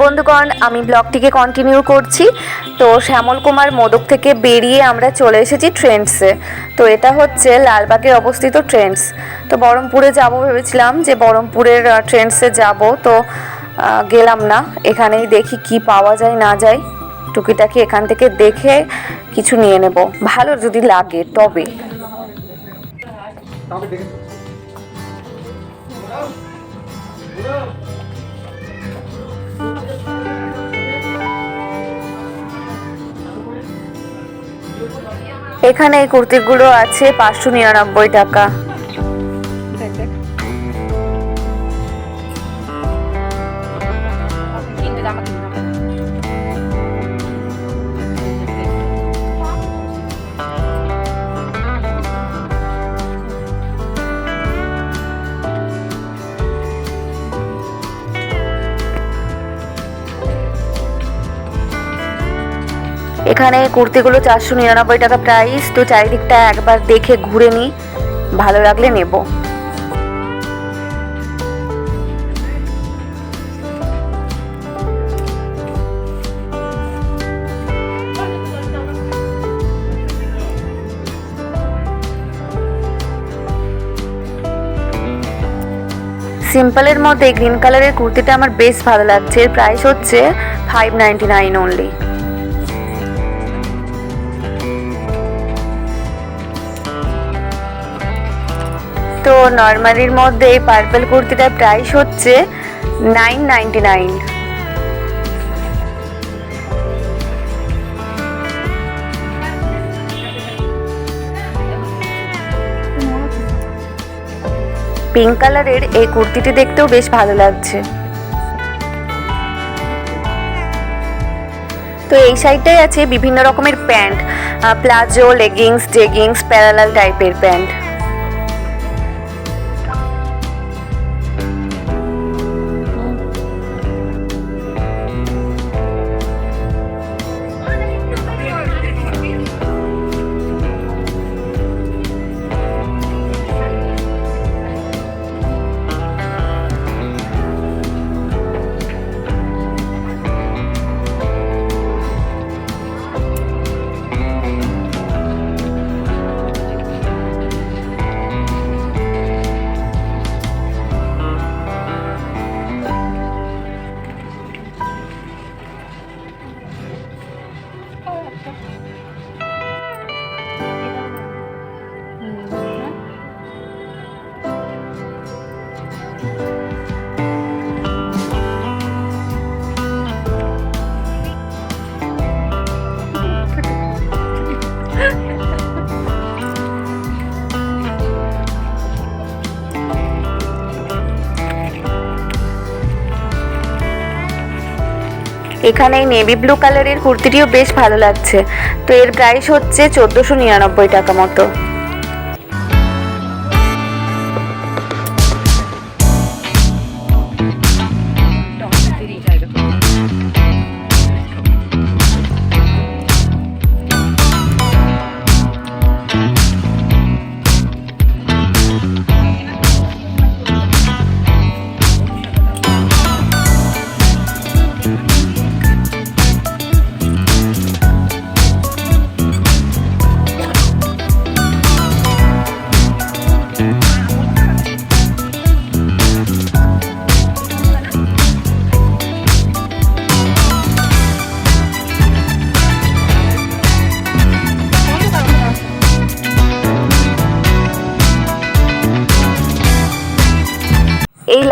বন্ধুগণ, আমি ব্লগটিকে কন্টিনিউ করছি। তো শ্যামল কুমার মোদক থেকে বেরিয়ে আমরা চলে এসেছি ট্রেন্ডসে তো এটা হচ্ছে লালবাগে অবস্থিত ট্রেন্ডস তো বহরমপুরে যাব ভেবেছিলাম যে বহরমপুরের ট্রেন্ডসে যাব। তো গেলাম না। এখানেই দেখি কি পাওয়া যায়, না যায়। টুকিটাকি এখান থেকে দেখে কিছু নিয়ে নেব। ভালো যদি লাগে, তবে। এখানে এই কুর্তিগুলো আছে পাঁচশো নিরানব্বই টাকা। এখানে কুর্তিগুলো চারশো নিরানব্বই টাকা প্রাইস তো চারিদিকটা একবার দেখে ঘুরে নিই। ভালো লাগলে নেব। সিম্পলের মধ্যে গ্রিন কালারের কুর্তিটা আমার বেশ ভালো লাগছে। এর প্রাইস হচ্ছে ফাইভ নাইনটি নাইন অনলি তো নর্মালির মধ্যে এই পার্পল কুর্তিটার প্রাইস হচ্ছে নাইন নাইনটি নাইন পিঙ্ক কালারের এই কুর্তিটি দেখতেও বেশ ভালো লাগছে। তো এই সাইডটাই আছে বিভিন্ন রকমের pant palazzo leggings jeggings parallel টাইপের প্যান্ট। এখানে এই নেভি ব্লু কালারের কুর্তিটিও বেশ ভালো লাগছে। তো এর প্রাইস হচ্ছে চোদ্দোশো নিরানব্বই টাকা মতো।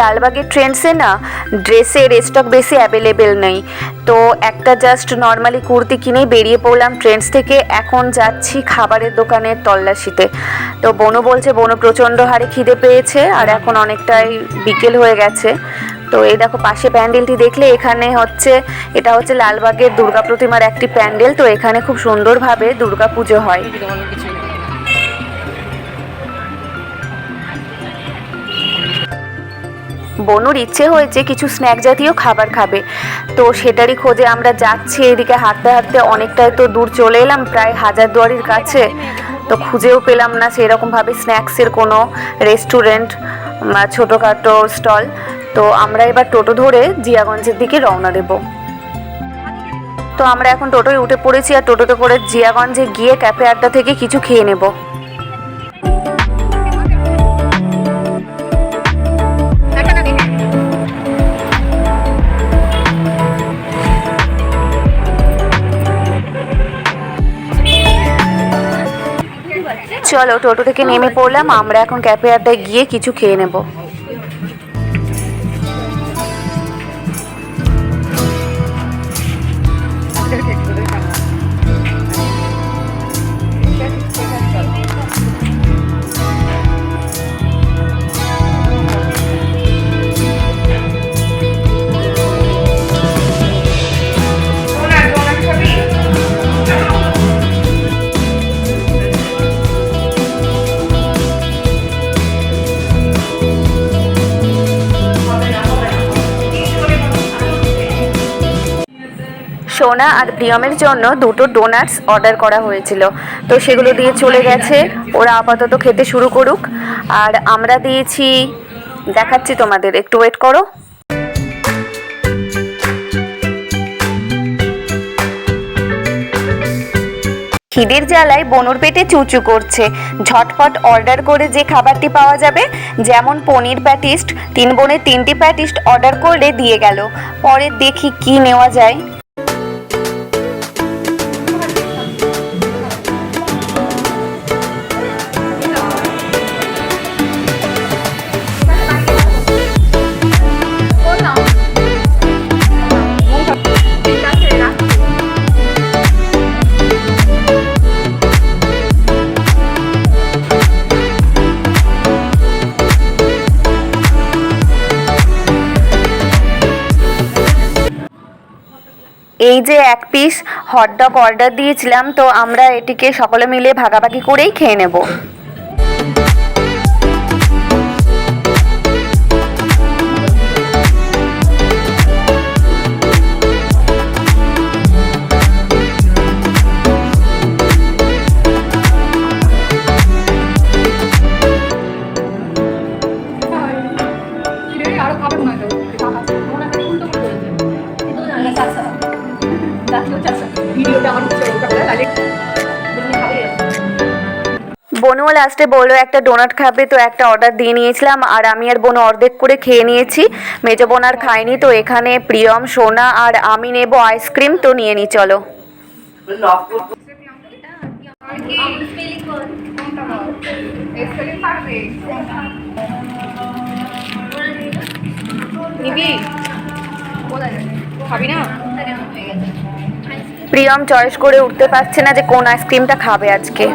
লালবাগের ট্রেন্ডসে না ড্রেসের স্টক বেশি অ্যাভেলেবেল নেই। তো একটা জাস্ট নর্মালি কুর্তি কিনেই বেরিয়ে পড়লাম ট্রেন্ডস থেকে। এখন যাচ্ছি খাবারের দোকানের তল্লাশিতে। তো বনু বলছে, বনু প্রচণ্ড হারে খিদে পেয়েছে আর এখন অনেকটাই বিকেল হয়ে গেছে। তো এই দেখো পাশে প্যান্ডেলটি দেখলে এখানে হচ্ছে, এটা হচ্ছে লালবাগের দুর্গা প্রতিমার একটি প্যান্ডেল। তো এখানে খুব সুন্দরভাবে দুর্গা পুজো হয়। বনুর ইচ্ছে হয়েছে কিছু স্ন্যাক জাতীয় খাবার খাবে। তো সেটারই খোঁজে আমরা যাচ্ছি, এদিকে হাঁটতে হাঁটতে অনেকটাই তো দূর চলে এলাম, প্রায় হাজারদুয়ারির কাছে। তো খুঁজেও পেলাম না সেরকমভাবে স্ন্যাক্সের কোনো রেস্টুরেন্ট ছোটোখাটো স্টল। তো আমরা এবার টোটো ধরে জিয়াগঞ্জের দিকে রওনা দেব। তো আমরা এখন টোটোয় উঠে পড়েছি আর টোটোতে করে জিয়াগঞ্জে গিয়ে ক্যাফে আড্ডা থেকে কিছু খেয়ে নেব। চলো টোটো থেকে নেমে পড়লাম আমরা এখন ক্যাফে আড্ডায় গিয়ে কিছু খেয়ে নেব। সোনা আর প্রিয়মের জন্য দুটো ডোনাটস অর্ডার করা হয়েছিল। তো সেগুলো দিয়ে চলে গেছে। ওরা আপাতত খেতে শুরু করুক। আর আমরা দিয়েছি, দেখাচ্ছি তোমাদের। একটু ওয়েট করো। খিদের জ্বালায় বনুর পেটে চুচু করছে। ঝটপট অর্ডার করে যে খাবারটি পাওয়া যাবে, যেমন পনির প্যাটিস্ট, তিন বোনের তিনটি প্যাটিস্ট অর্ডার করলে দিয়ে গেল। পরে দেখি কি নেওয়া যায়। যে এক পিস হটডগ অর্ডার দিয়েছিলাম, তো আমরা এটিকে সকলে মিলে ভাগাভাগি করেই খেয়ে নেব। বনুও লাস্টে বলল একটা ডোনাট খাবে তো একটা অর্ডার দিয়ে নিয়েছিলাম আর আমি আর বোন অর্ধেক করে খেয়ে নিয়েছি। মেজো বোন আর খাইনি তো এখানে প্রিয়ম সোনা আর আমি নেব আইসক্রিম তো নিয়ে নি চলো। নিবি? খাবি না? প্রিয়ম চয়েস করে উঠতে পারছে না যে কোন আইসক্রিমটা খাবে আজকে।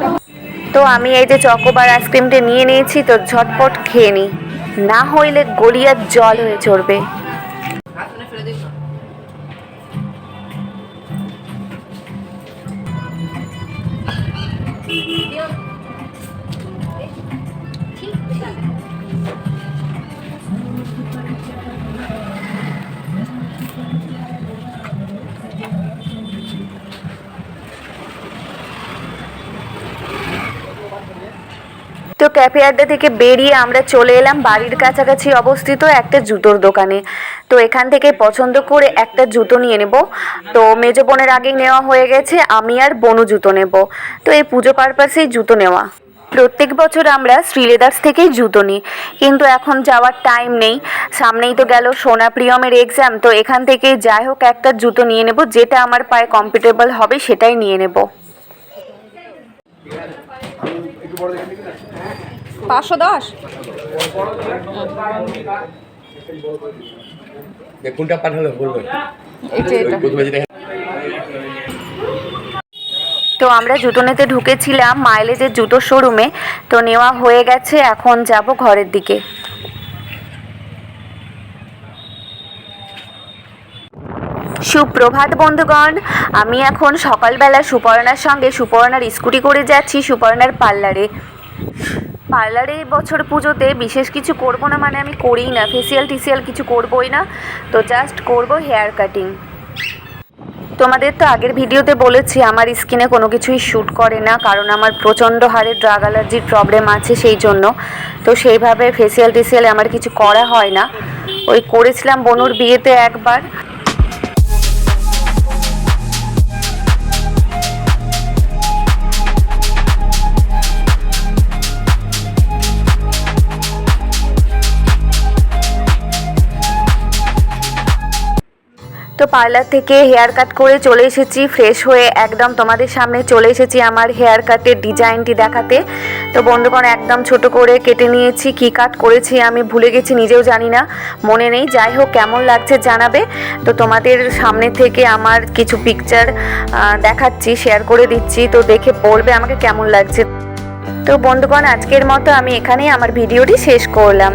তো আমি এই যে চকোবার আইসক্রিমটা নিয়ে নিয়েছি, তো ঝটপট খেয়ে নিই না হইলে গলিয়ার জল হয়ে চড়বে। তো ক্যাফে আড্ডা থেকে বেরিয়ে আমরা চলে এলাম বাড়ির কাছাকাছি অবস্থিত একটা জুতোর দোকানে। তো এখান থেকে পছন্দ করে একটা জুতো নিয়ে নেব। তো মেজো বোনের আগেই নেওয়া হয়ে গেছে, আমি আর বনু জুতো নেব। তো এই পুজো পারপাসেই জুতো নেওয়া। প্রত্যেক বছর আমরা শ্রীলেদার্স থেকেই জুতো নিই, কিন্তু এখন যাওয়ার টাইম নেই। সামনেই তো গেল সোনা প্রিয়মের এক্সাম তো এখান থেকে যাই হোক একটা জুতো নিয়ে নেব, যেটা আমার পায়ে কমফোর্টেবল হবে সেটাই নিয়ে নেব। পাঁচশো দশ? কোনটা পাঠালো তো আমরা জুতো নিতে ঢুকেছিলাম মাইলেজের জুতো শোরুমে। তো নেওয়া হয়ে গেছে এখন যাব ঘরের দিকে। সুপ্রভাত বন্ধুগণ আমি এখন সকালবেলা সুপর্ণার সঙ্গে সুপর্ণার স্কুটি করে যাচ্ছি সুপর্ণার পার্লারে। পার্লারে এই বছর পুজোতে বিশেষ কিছু করব না মানে আমি করিই না। ফেসিয়াল টিসিয়াল কিছু করবই না, তো জাস্ট করব হেয়ার কাটিং তোমাদের তো আগের ভিডিওতে বলেছি, আমার স্কিনে কোনো কিছুই শ্যুট করে না, কারণ আমার প্রচণ্ড হারে ড্রাগ অ্যালার্জির প্রবলেম আছে সেই জন্য। তো সেইভাবে ফেসিয়াল টেসিয়ালে আমার কিছু করা হয় না। ওই করেছিলাম বনুর বিয়েতে একবার। তো পার্লার থেকে হেয়ার কাট করে চলে এসেছি, ফ্রেশ হয়ে একদম তোমাদের সামনে চলে এসেছি আমার হেয়ার কাটের ডিজাইনটি দেখাতে। তো বন্ধুগণ, একদম ছোট করে কেটে নিয়েছি, কি কাট করেছি আমি ভুলে গেছি, নিজেও জানি না, মনে নেই। যাই হোক, কেমন লাগছে জানাবে। তো তোমাদের সামনে থেকে আমার কিছু পিকচার দেখাচ্ছি শেয়ার করে দিচ্ছি, তো দেখে বলবে আমাকে কেমন লাগছে। তো বন্ধুগণ, আজকের মতো আমি এখানেই আমার ভিডিওটি শেষ করলাম।